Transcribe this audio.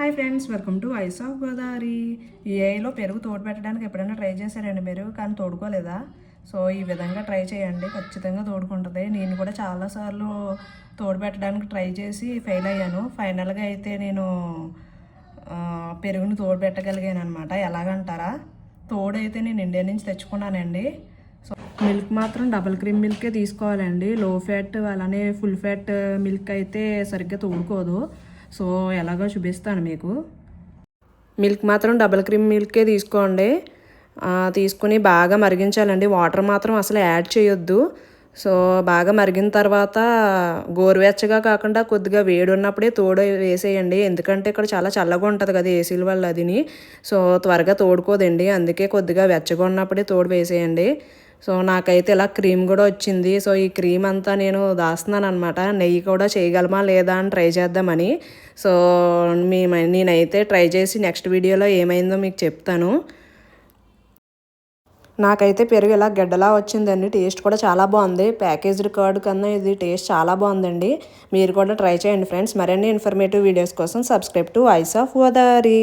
Hi friends welcome to voice of Godavari ఈ ఏఐలో పెరుగు తోడు పెట్టడానికి ఎప్పుడైనా ట్రై చేశారండి మీరు? కానీ తోడుకోలేదా? సో ఈ విధంగా ట్రై చేయండి. ఖచ్చితంగా తోడుకుంటుంది. నేను కూడా చాలాసార్లు తోడు పెట్టడానికి ట్రై చేసి ఫెయిల్ అయ్యాను. ఫైనల్గా అయితే నేను పెరుగును పెరుగుని తోడు పెట్టగలిగాను అనమాట ఎలాగంటారా? తోడు అయితే నేను ఇండియా నుంచి తెచ్చుకున్నానండి. సో మిల్క్ మాత్రం డబుల్ క్రీమ్ మిల్కే తీసుకోవాలండి. లో ఫ్యాట్ అలానే ఫుల్ ఫ్యాట్ మిల్క్ అయితే సరిగ్గా తోడుకోదు. సో ఎలాగో చూపిస్తాను మీకు. మిల్క్ మాత్రం డబుల్ క్రీమ్ మిల్కే తీసుకోండి. తీసుకుని బాగా మరిగించాలండి. వాటర్ మాత్రం అసలు యాడ్ చేయొద్దు. సో బాగా మరిగిన తర్వాత గోరువెచ్చగా కాకుండా కొద్దిగా వేడి ఉన్నప్పుడే తోడు వేసేయండి. ఎందుకంటే ఇక్కడ చాలా చల్లగా ఉంటుంది కదా ఏసీల వల్ల అదిని. సో త్వరగా తోడుకోదండి. అందుకే కొద్దిగా వెచ్చగా ఉన్నప్పుడే తోడు వేసేయండి. సో నాకైతే ఇలా క్రీమ్ కూడా వచ్చింది. సో ఈ క్రీమ్ అంతా నేను దాస్తున్నాను అనమాట నెయ్యి కూడా చేయగలమా లేదా అని ట్రై చేద్దామని. సో మీ నేనైతే ట్రై చేసి నెక్స్ట్ వీడియోలో ఏమైందో మీకు చెప్తాను. నాకైతే పెరుగు ఇలా గడ్డలా వచ్చిందండి. టేస్ట్ కూడా చాలా బాగుంది. ప్యాకేజ్డ్ కార్డ్ కన్నా ఇది టేస్ట్ చాలా బాగుందండి. మీరు కూడా ట్రై చేయండి ఫ్రెండ్స్. మరిన్ని ఇన్ఫర్మేటివ్ వీడియోస్ కోసం subscribe to voice of Godavari.